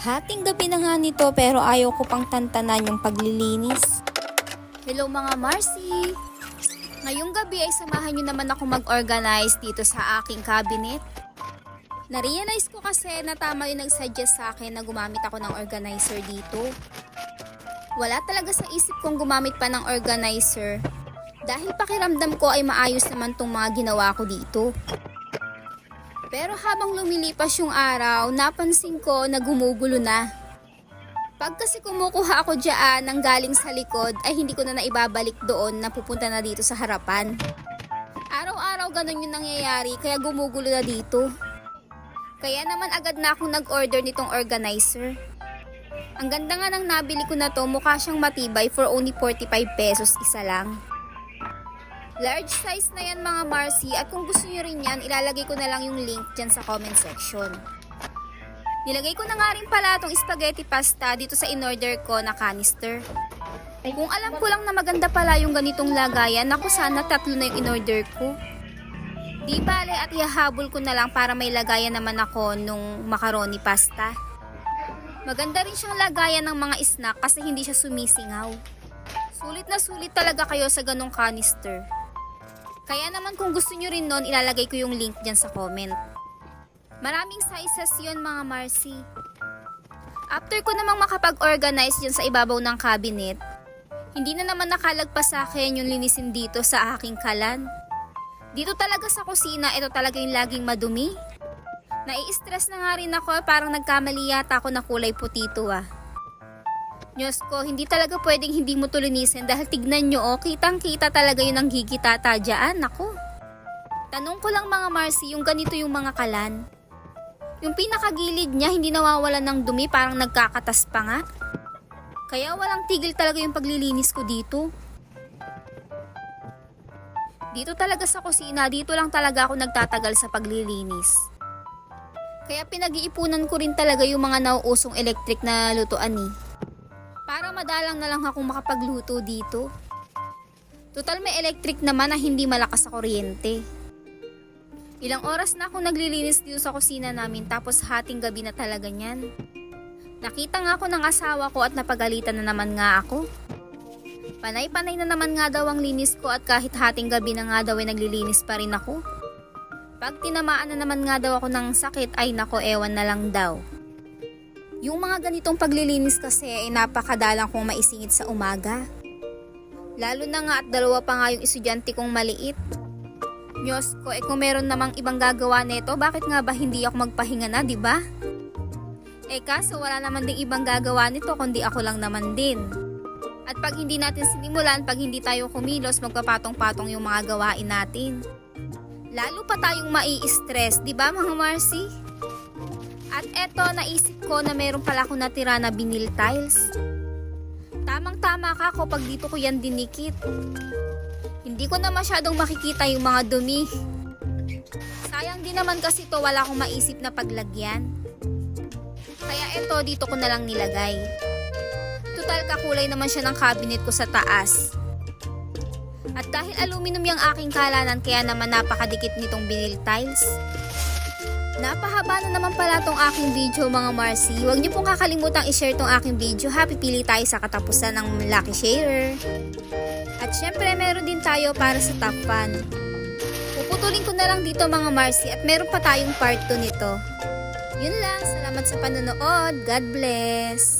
Hating gabi na nga nito pero ayaw ko pang tantanan yung paglilinis. Hello mga Marcy! Ngayong gabi ay samahan niyo naman ako mag-organize dito sa aking cabinet. Narealize ko kasi na tama yung nag-suggest sa akin na gumamit ako ng organizer dito. Wala talaga sa isip kong gumamit pa ng organizer dahil pakiramdam ko ay maayos naman tong mga ginawa ko dito. Pero habang lumilipas yung araw, napansin ko na gumugulo na. Pag kasi kumukuha ako dyan ng galing sa likod, ay hindi ko na naibabalik doon na pupunta na dito sa harapan. Araw-araw ganun yung nangyayari, kaya gumugulo na dito. Kaya naman agad na akong nag-order nitong organizer. Ang ganda nga ng nabili ko na to, mukha siyang matibay for only 45 pesos isa lang. Large size na yan mga Marcy at kung gusto nyo rin yan, ilalagay ko na lang yung link dyan sa comment section. Nilagay ko na nga rin pala itong spaghetti pasta dito sa in-order ko na canister. Kung alam ko lang na maganda pala yung ganitong lagayan, naku sana tatlo na yung in-order ko. Di bale at ihahabol ko na lang para may lagayan naman ako nung macaroni pasta. Maganda rin siyang lagayan ng mga snack kasi hindi siya sumisingaw. Sulit na sulit talaga kayo sa ganong canister. Kaya naman kung gusto nyo rin nun, ilalagay ko yung link dyan sa comment. Maraming sizes yon mga Marcy. After ko namang makapag-organize dyan sa ibabaw ng cabinet, hindi na naman nakalagpas sa akin yung linisin dito sa aking kalan. Dito talaga sa kusina, ito talaga yung laging madumi. Nai-stress na nga rin ako, parang nagkamali yata ako na kulay puti to ah. Diyos ko, hindi talaga pwedeng hindi mo to linisin dahil tignan nyo oh, kitang kita talaga yun ang gigitata dyan, ako. Tanong ko lang mga Marcy, yung ganito yung mga kalan. Yung pinakagilid niya, hindi nawawalan ng dumi, parang nagkakatas pa nga. Kaya walang tigil talaga yung paglilinis ko dito. Dito talaga sa kusina, dito lang talaga ako nagtatagal sa paglilinis. Kaya pinag-iipunan ko rin talaga yung mga nauusong electric na lutuan eh. Para madalang na lang akong makapagluto dito. Total may electric naman na hindi malakas sa kuryente. Ilang oras na akong naglilinis dito sa kusina namin tapos hating gabi na talaga niyan. Nakita nga ako ng asawa ko at napagalitan na naman nga ako. Panay-panay na naman nga daw ang linis ko at kahit hating gabi na nga daw ay naglilinis pa rin ako. Pag tinamaan na naman nga daw ako ng sakit ay nako ewan na lang daw. Yung mga ganitong paglilinis kasi ay napakadalang kong maisingit sa umaga. Lalo na nga at dalawa pa nga yung estudyante kong maliit. Diyos ko, eh kung meron namang ibang gagawa nito, bakit nga ba hindi ako magpahinga na, di ba? Eh kaso wala naman ding ibang gagawa nito kundi ako lang naman din. At pag hindi natin sinimulan, pag hindi tayo kumilos, magpapatong-patong yung mga gawain natin. Lalo pa tayong mai-stress, di ba mga Marcy? At eto, naisip ko na meron pala akong natira na vinyl tiles. Tamang-tama ka ko pag dito ko yan dinikit. Hindi ko na masyadong makikita yung mga dumi. Sayang din naman kasi to wala akong maisip na paglagyan. Kaya eto, dito ko na lang nilagay. Total kakulay naman siya ng cabinet ko sa taas. At dahil aluminum yung aking kalanan kaya naman napakadikit nitong vinyl tiles. Napahaba na naman pala tong aking video mga Marcy. Huwag niyo pong kakalimutang i-share tong aking video. Happy pili tayo sa katapusan ng Lucky Sharer. At syempre meron din tayo para sa top fan. Puputulin ko na lang dito mga Marcy at meron pa tayong part 2 nito. Yun lang, salamat sa panonood. God bless!